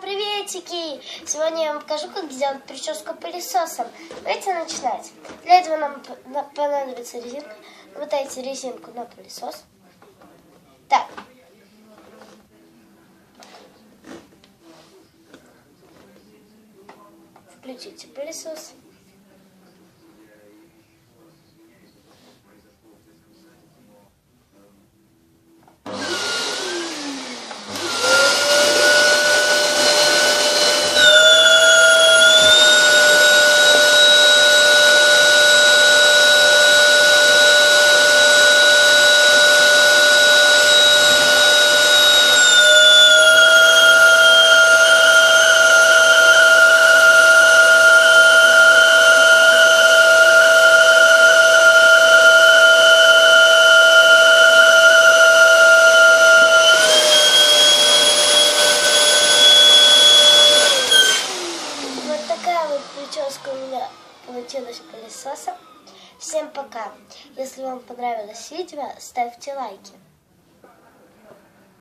Приветики! Сегодня я вам покажу, как сделать прическу пылесосом. Давайте начинать. Для этого нам понадобится резинка. Намотайте резинку на пылесос. Так. Включите пылесос. Прическа у меня получилась пылесосом. Всем пока. Если вам понравилось видео, ставьте лайки.